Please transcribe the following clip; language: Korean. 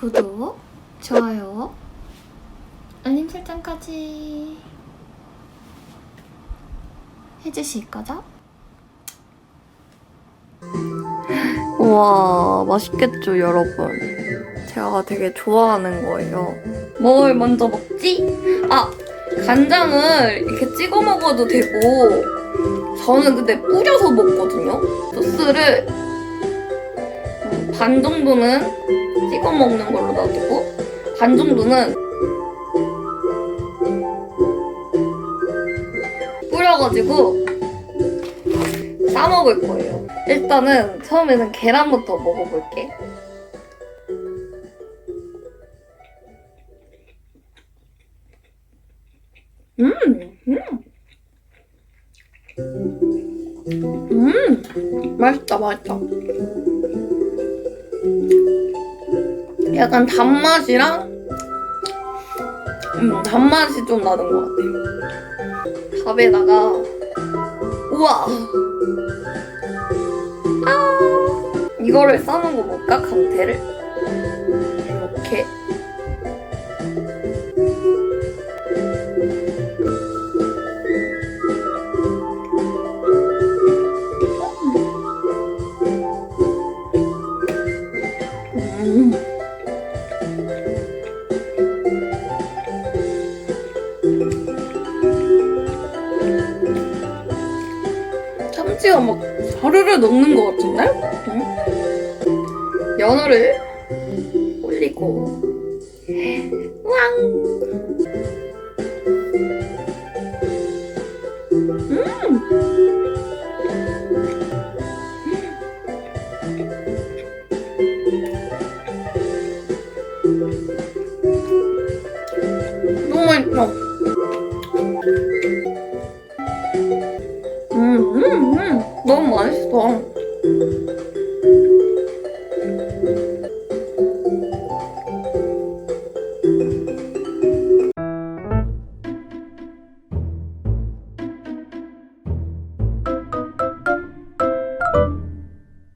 구독, 좋아요, 알림 설정까지 해주실 거죠? 우와, 맛있겠죠, 여러분. 제가 되게 좋아하는 거예요. 뭘 먼저 먹지? 아, 간장을 이렇게 찍어 먹어도 되고, 저는 근데 뿌려서 먹거든요. 소스를 음, 반 정도는 찍어 먹는 걸로 놔두고, 반 정도는 뿌려가지고 싸 먹을 거예요. 일단은 처음에는 계란부터 먹어볼게. 음, 음. 음, 맛있다, 맛있다. 약간 단맛이랑, 음, 단맛이 좀 나는 것 같아요. 밥에다가, 우와! 이거를 싸는 거 볼까? 강태를? 이렇게. 참치가 막 사르르 녹는 것 같은데? 응? 연어를 올리고 왕! 음. 너무 맛있어. 너무 맛있어.